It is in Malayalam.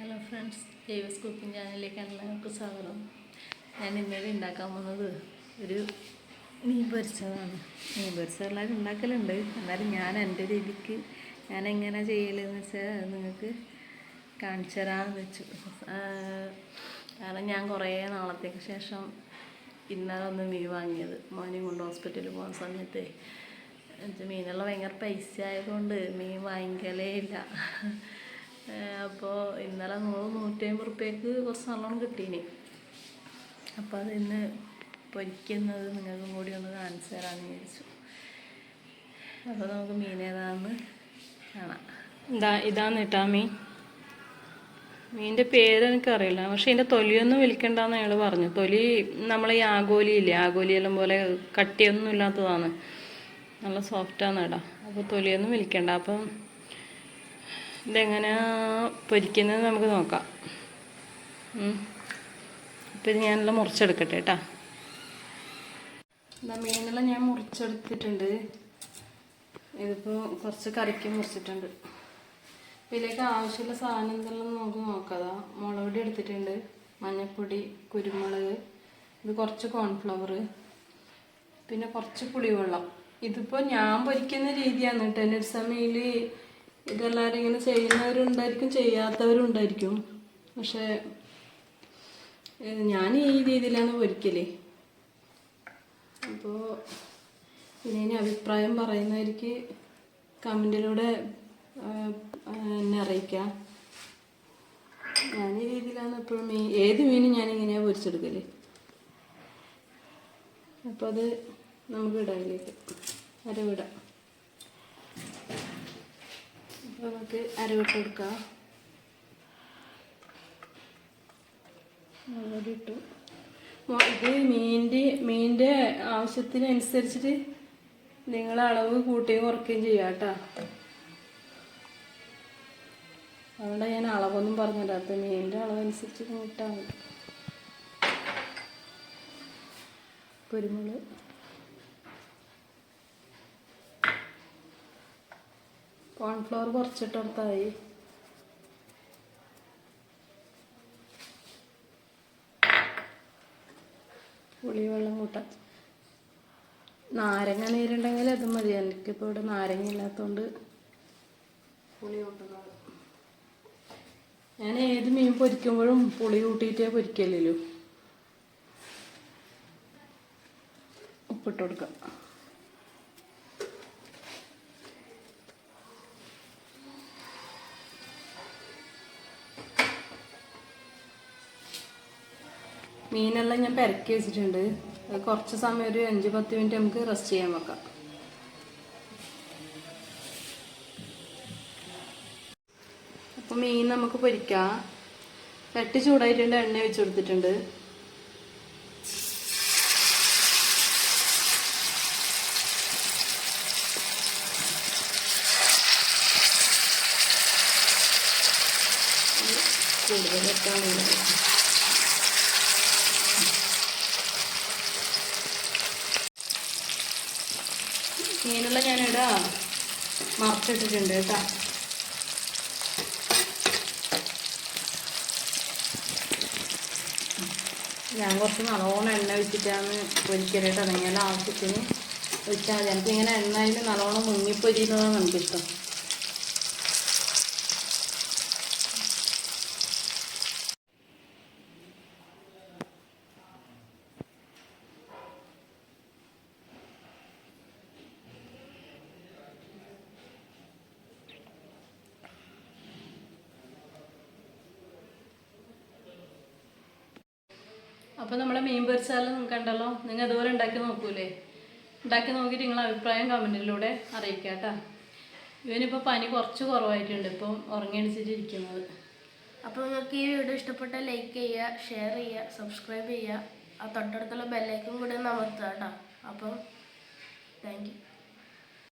ഹലോ ഫ്രണ്ട്സ് ജൈവസ് കുക്കിംഗ് ചാനലിലേക്ക് എല്ലാവർക്കും സ്വാഗതം. ഞാൻ ഇന്നലെ ഉണ്ടാക്കാൻ പോകുന്നത് ഒരു മീൻ പൊരിച്ചതാണ്. മീൻ പൊരിച്ചത് എല്ലാവരും ഉണ്ടാക്കലുണ്ട്. എന്നാലും ഞാൻ എന്റെ രീതിക്ക് ഞാൻ എങ്ങനെ ചെയ്യലെന്ന് വെച്ചാൽ നിങ്ങൾക്ക് കാണിച്ചു തരാമെന്ന് വെച്ചു. കാരണം ഞാൻ കുറേ നാളത്തേക്ക് ശേഷം ഇന്നലെ ഒന്ന് മീൻ വാങ്ങിയത്. മോനെയും കൊണ്ട് ഹോസ്പിറ്റലിൽ പോകുന്ന സമയത്ത്. മീനെല്ലാം ഭയങ്കര പൈസ ആയതുകൊണ്ട് മീൻ വാങ്ങിക്കലേ ഇല്ല. അപ്പോൾ ഇന്നലെ നൂറ് നൂറ്റമ്പത് റുപ്യക്ക് കുറച്ച് നല്ലോണം കിട്ടീനി. അപ്പോൾ അത് ഇന്ന് പൊരിക്കുന്നത് നിങ്ങൾക്കും കൂടി ഒന്ന് കാണിച്ചു തരാമെന്ന് വിചാരിച്ചു. അപ്പോൾ നമുക്ക് മീൻ ഏതാണെന്ന് കാണാം. ഇതാ ഇതാണ് കേട്ടാ മീൻ. മീനിന്റെ പേര് പക്ഷെ ഇതിന്റെ തൊലിയൊന്നും വിൽക്കണ്ടെന്ന് അയാൾ പറഞ്ഞു. തൊലി നമ്മൾ ഈ ആഗോലി ഇല്ലേ? ആഗോലിയെല്ലാം പോലെ കട്ടിയൊന്നും ഇല്ലാത്തതാണ്. നല്ല സോഫ്റ്റാണ് കേട്ടോ അപ്പോൾ തൊലിയൊന്നും വിൽക്കണ്ട അപ്പം ഇതെങ്ങനെ പൊരിക്കുന്നത് നമുക്ക് നോക്കാം. ഇപ്പം ഇത് ഞാനെല്ലാം മുറിച്ചെടുക്കട്ടെ കേട്ടാ. മീനെല്ലാം ഞാൻ മുറിച്ചെടുത്തിട്ടുണ്ട്. ഇതിപ്പോൾ കുറച്ച് കറിക്ക് മുറിച്ചിട്ടുണ്ട്. ഇതിലേക്ക് ആവശ്യമുള്ള സാധനം എന്തെല്ലാം നമുക്ക് നോക്കാം. മുളക് പൊടി എടുത്തിട്ടുണ്ട്. മഞ്ഞൾപ്പൊടി കുരുമുളക് ഇത് കുറച്ച് കോൺഫ്ലവർ പിന്നെ കുറച്ച് പുളിവെള്ളം. ഇതിപ്പോൾ ഞാൻ പൊരിക്കുന്ന രീതിയാണ് കേട്ടോ. എന്റെ സമയത്തിൽ ഇതെല്ലാവരും ഇങ്ങനെ ചെയ്യുന്നവരുണ്ടായിരിക്കും ചെയ്യാത്തവരുണ്ടായിരിക്കും. പക്ഷേ ഞാൻ ഈ രീതിയിലാണ് പൊരിക്കൽ അപ്പോൾ പിന്നെ ഇനി അഭിപ്രായം പറയുന്നവർക്ക് കമന്റിലൂടെ എന്നെ അറിയിക്കാം. ഞാൻ ഈ രീതിയിലാണ് എപ്പോഴും മീൻ ഏത് മീനും ഞാൻ ഇങ്ങനെയാണ് പൊരിച്ചെടുക്കൽ. അപ്പോൾ അത് നമുക്ക് ഇടാം അതിലേക്ക് അരവിടാം. നമുക്ക് അരവിട്ട് കൊടുക്കാം. മുളക് ഇട്ടു. മൊ- ഇത് മീന്റെ മീനിന്റെ ആവശ്യത്തിനനുസരിച്ചിട്ട് നിങ്ങൾ അളവ് കൂട്ടുകയും കുറയ്ക്കുകയും ചെയ്യാം കേട്ടോ. അതുകൊണ്ടാണ് ഞാൻ അളവൊന്നും പറഞ്ഞില്ല തരാത്ത മീനിന്റെ അളവനുസരിച്ച് കൂട്ടാൻ കുരുമുളക്. കോൺഫ്ലവർ കുറച്ചിട്ട് കൊടുത്താൽ മതി. പുളിവെള്ളം കൂട്ടാം നാരങ്ങ നീരുണ്ടെങ്കിൽ അത് മതി. എനിക്കിപ്പോൾ ഇവിടെ നാരങ്ങ ഇല്ലാത്തതുകൊണ്ട് പുളി കൂട്ടുന്നത്. ഞാൻ ഏത് മീൻ പൊരിക്കുമ്പോഴും പുളി കൂട്ടിയിട്ടേ പൊരിക്കല്ലോ ഉപ്പിട്ട് കൊടുക്കാം. മീനെല്ലാം ഞാൻ പെരക്കി വെച്ചിട്ടുണ്ട്. അത് കുറച്ച് സമയം ഒരു അഞ്ച് പത്ത് മിനിറ്റ് നമുക്ക് റെസ്റ്റ് ചെയ്യാൻ വെക്കാം. അപ്പോൾ മീൻ നമുക്ക് പൊരിക്കാം. ചട്ടി ചൂടായിട്ടുണ്ട് എണ്ണ വെച്ച് കൊടുത്തിട്ടുണ്ട്. കൂടുതൽ വെക്കാൻ വേണ്ടി. മീനുള്ള ഇടാ മറച്ചിട്ടിട്ടുണ്ട് കേട്ടോ. ഞാൻ കുറച്ച് നല്ലോണം എണ്ണ വെച്ചിട്ടാണ് പൊരിക്കൽ തുടങ്ങിയാൽ ആവശ്യത്തിന് വെച്ചാൽ മതി. എനിക്ക് ഇങ്ങനെ എണ്ണയിൽ നല്ലോണം മുങ്ങിപ്പൊരിയുന്നതാണ് എനിക്കിഷ്ടം. അപ്പോൾ നമ്മളെ മീൻ പൊരിച്ചാലും കണ്ടല്ലോ നിങ്ങൾ അതുപോലെ ഉണ്ടാക്കി നോക്കൂലേ? ഉണ്ടാക്കി നോക്കിയിട്ട് നിങ്ങളെ അഭിപ്രായം കമന്റിലൂടെ അറിയിക്കാം കേട്ടോ. ഇവനിപ്പോൾ പനി കുറച്ച് കുറവായിട്ടുണ്ട് ഇപ്പം ഉറങ്ങിയടിച്ചിട്ടിരിക്കുന്നത് അപ്പോൾ നിങ്ങൾക്ക് ഈ വീഡിയോ ഇഷ്ടപ്പെട്ട ലൈക്ക് ചെയ്യുക ഷെയർ ചെയ്യുക സബ്സ്ക്രൈബ് ചെയ്യുക. ആ തൊട്ടടുത്തുള്ള ബെല്ലൈക്കും കൂടെ നമുക്ക് കേട്ടോ. അപ്പം താങ്ക് യു